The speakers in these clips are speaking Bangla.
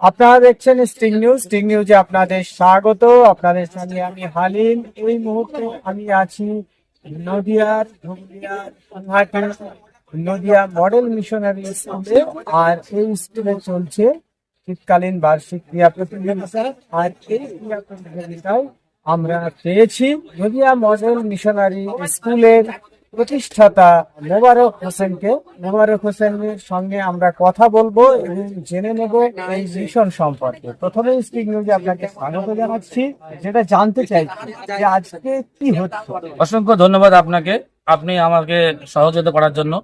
আপনারা দেখছেন স্টিং নিউজ স্টিং নিউজে আপনাদের স্বাগত। আপনাদের সঙ্গে আমি হালিম। এই মুহূর্তে আমি আছি নদিয়ার নদিয়া মডেল মিশনারি স্কুলে আর এই স্কুলে চলছে শীতকালীন বার্ষিক ক্রিয়া প্রতিযোগিতা। আর এই ক্রিয়া প্রতিযোগিতায় আমরা পেয়েছি নদিয়া মডেল মিশনারি স্কুলের প্রতিষ্ঠাতা মোবারক হোসেনকে, মোবারক হোসেনের সঙ্গে আমরা কথা বলব এবং জেনে নেব এই মিশন সম্পর্কে। প্রথমে স্টিক নিউজে আপনাকে স্বাগত জানাচ্ছি। যেটা জানতে চাইছি যে আজকে কি হচ্ছে। অসংখ্য ধন্যবাদ আপনাকে। আপনি আমাকে সহযোগিতা করার জন্য।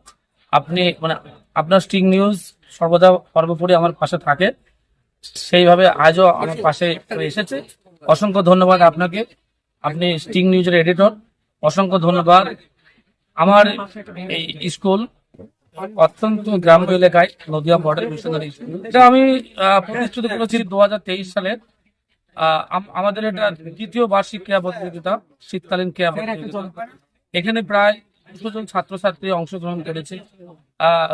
আপনি মানে আপনার স্টিং নিউজ সর্বদা সর্বোপরি আমার পাশে থাকে। সেইভাবে আজও আমার পাশে এসেছে। অসংখ্য ধন্যবাদ আপনাকে। আপনি স্টিং নিউজের এডিটর অসংখ্য ধন্যবাদ আমার এই স্কুল অত্যন্ত গ্রাম্য এলাকায় নদিয়া বর্ডার মিশনারি স্কুল। এটা আমি প্রতিষ্ঠিত করেছি দু সালে আমাদের এটা দ্বিতীয় বার্ষিক ক্রিয়া প্রতিযোগিতা শীতকালীন ক্রীড়া প্রতিযোগিতা। এখানে প্রায় দুশো জন ছাত্রছাত্রী অংশগ্রহণ করেছে।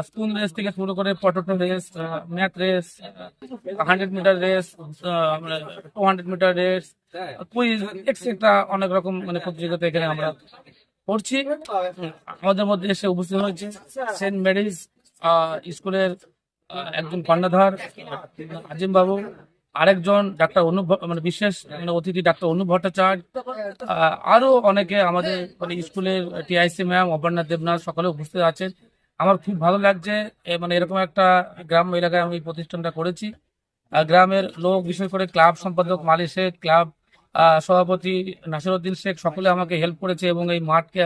স্কুল রেস থেকে শুরু করে potato race math race hundred meter race two hundred meter race quiz extra অনেক রকম মানে প্রতিযোগিতা এখানে আমরা করছি আমাদের মধ্যে এসে উপস্থিত হয়েছে সেন্ট মেরিজ স্কুলের একজন কর্ণধার, আজিম বাবু, আরেকজন ডাক্তার অনুপ মানে বিশেষ মানে অতিথি ডাক্তার অনুপ ভট্টাচার্য আরও অনেকে আমাদের মানে স্কুলের টিআইসি ম্যাম অপর্ণা দেবনাথ সকলে উপস্থিত আছেন। আমার খুব ভালো লাগছে মানে এরকম একটা গ্রাম, এলাকায় আমি প্রতিষ্ঠানটা করেছি। গ্রামের লোক, বিশেষ করে ক্লাব সম্পাদক মালি শেখ ক্লাব সভাপতি নাসিরউদ্দিন শেখ সকলে আমাকে হেল্প করেছে এবং এই মাঠকে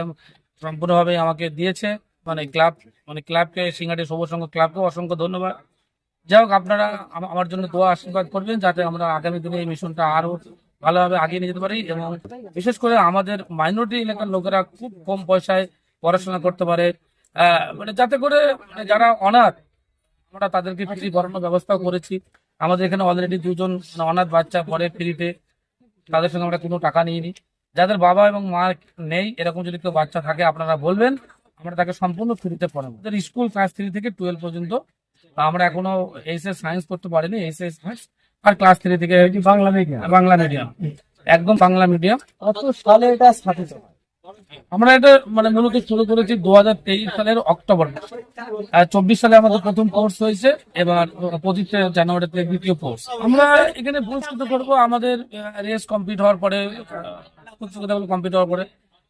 সম্পূর্ণভাবে আমাকে দিয়েছে। মানে ক্লাব মানে ক্লাবকে সিঙ্গাটি সবুজ সংঘ ক্লাবকে অসংখ্য ধন্যবাদ। যাই হোক, আপনারা আমার জন্য দোয়া আশীর্বাদ করবেন যাতে আমরা আগামী দিনে এই মিশনটা আরও ভালোভাবে আগিয়ে নিয়ে যেতে পারি এবং বিশেষ করে আমাদের মাইনরিটি এলাকার লোকেরা খুব কম পয়সায় পড়াশোনা করতে পারে। মানে যাতে করে মানে যারা অনাথ, আমরা তাদেরকে ফ্রি পড়ানোর ব্যবস্থাও করেছি। আমাদের এখানে অলরেডি দুজন মানে অনাথ বাচ্চা পড়ে ফ্রিতে তাদের সঙ্গে আমরা কোনো টাকা নিইনি। যাদের বাবা এবং মা নেই এরকম যদি কেউ বাচ্চা থাকে আপনারা বলবেন আমরা তাকে সম্পূর্ণ ফ্রিতে পড়াবো। তাদের স্কুল ক্লাস থ্রি থেকে টুয়েলভ পর্যন্ত আমরা এখনও এইচ এস সায়েন্স করতে পারিনি এস এস সায়েন্স আর ক্লাস থ্রি থেকে বাংলা মিডিয়াম বাংলা মিডিয়াম একদম বাংলা মিডিয়াম কত সালে এটা স্থাপিত হয়? আমরা এটা মানে মূলত শুরু করেছি দু সালের অক্টোবর মাসে। চব্বিশ সালে আমাদের প্রথম কোর্স হয়েছে এবার পঁচিশে জানুয়ারিতে দ্বিতীয় কোর্স আমরা এখানে পুরস্কৃত করব আমাদের রেস কমপ্লিট হওয়ার পরে প্রতিযোগিতাগুলো কমপ্লিট হওয়ার পরে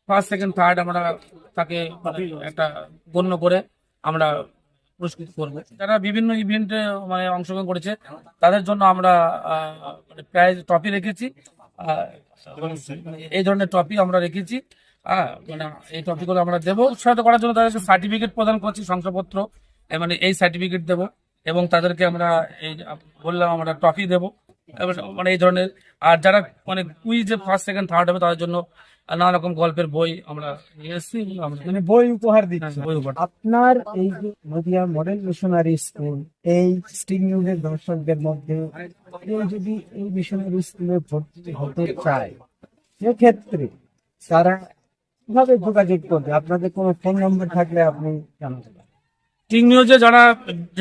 ফার্স্ট সেকেন্ড থার্ড আমরা তাকে একটা গণ্য করে আমরা পুরস্কৃত করব। যারা বিভিন্ন ইভেন্টে মানে অংশগ্রহণ করেছে তাদের জন্য আমরা আহ, মানে প্রাইজ ট্রফি রেখেছি। এই ধরনের ট্রফি আমরা রেখেছি। মানে এই টপিকগুলো আমরা দেবো। উৎসাহিত করার জন্য তাদেরকে সার্টিফিকেট প্রদান করছি শংসাপত্র মানে এই সার্টিফিকেট দেবো এবং তাদেরকে আমরা এই বললাম আমরা ট্রফি দেবো। মানে এই ধরনের আর যারা মানে কুইজে ফার্স্ট সেকেন্ড থার্ড হবে তাদের জন্য নানা রকম গল্পের বই আমরা এসেছি। মানে বই উপহার দিচ্ছে। বই উপহার। আপনার এই যে নদিয়া মডেল মিশনারি স্কুল এই স্টিং নিউজের দর্শকদের মধ্যে কেউ যদি এই মিশনারি স্কুলে ভর্তি হতে চায় সেক্ষেত্রে তারা কীভাবে যোগাযোগ করবে? আপনাদের কোনো ফোন নম্বর থাকলে আপনি জানাতে পারেন। স্টিং নিউজে যারা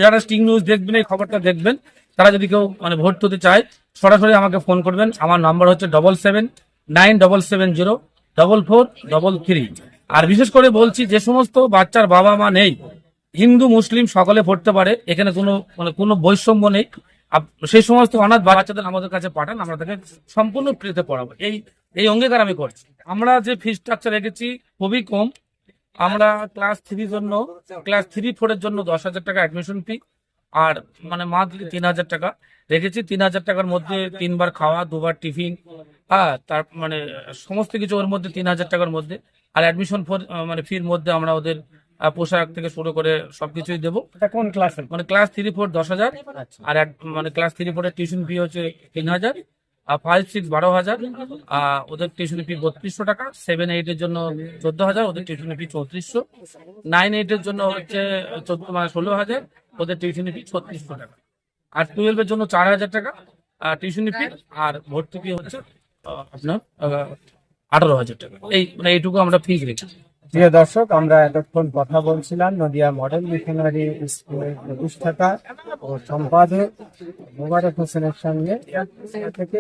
যারা স্টিং নিউজ দেখবেন, এই খবরটা দেখবেন, তারা যদি কেউ মানে ভোট হতে চায়, সরাসরি আমাকে ফোন করবেন। আমার নাম্বার হচ্ছে double seven nine double seven zero double four double three আর বিশেষ করে বলছি, যে সমস্ত বাচ্চার বাবা মা নেই, হিন্দু, মুসলিম, সকলে পড়তে পারে, এখানে কোনো মানে কোনো বৈষম্য নেই। সেই সমস্ত অনাথ বাচ্চাদের আমাদের কাছে পাঠান, আমরা তাকে সম্পূর্ণ ফ্রিতে পড়াবো। এই এই অঙ্গীকার আমি করছি। আমরা যে ফি স্ট্রাকচার রেখেছি খুবই কম। আমরা ক্লাস থ্রির জন্য ক্লাস থ্রি ফোর এর জন্য দশ হাজার টাকা অ্যাডমিশন ফি আর মানে মান্থলি তিন হাজার টাকা রেখেছি। তিন হাজার টাকার মধ্যে তিনবার খাওয়া দুবার টিফিন হ্যাঁ তার মানে সমস্ত কিছু ওর মধ্যে তিন হাজার টাকার মধ্যে। আর অ্যাডমিশন ফোর মানে ফির মধ্যে আমরা ওদের পোশাক থেকে শুরু করে সবকিছুই দেবো। এটা কোন ক্লাসে মানে ক্লাস থ্রি ফোর দশ হাজার আচ্ছা। আর মানে ক্লাস থ্রি ফোরের টিউশন ফি হচ্ছে তিন হাজার। ফাইভ সিক্স বারো হাজার। ওদের টিউশন ফি বত্রিশশো টাকা সেভেন এইট এর জন্য চোদ্দ হাজার, ওদের টিউশন ফি চৌত্রিশশো। নাইন এইট এর জন্য হচ্ছে চোদ্দ মানে ষোলো হাজার, ওদের টিউশন ফি ছত্রিশশো টাকা। আর টুয়েলভ এর জন্য চার হাজার টাকা টিউশন ফি আর ভর্তি ফি হচ্ছে আপনার আঠারো হাজার টাকা। এই মানে এইটুকু আমরা ফিজ রেখেছি। প্রিয় দর্শক, আমরা এতক্ষণ কথা বলছিলাম নদিয়া মডেল মিশনারি স্কুলের প্রতিষ্ঠাতা ও সম্পাদক মোবারক হোসেনের সঙ্গে। থেকে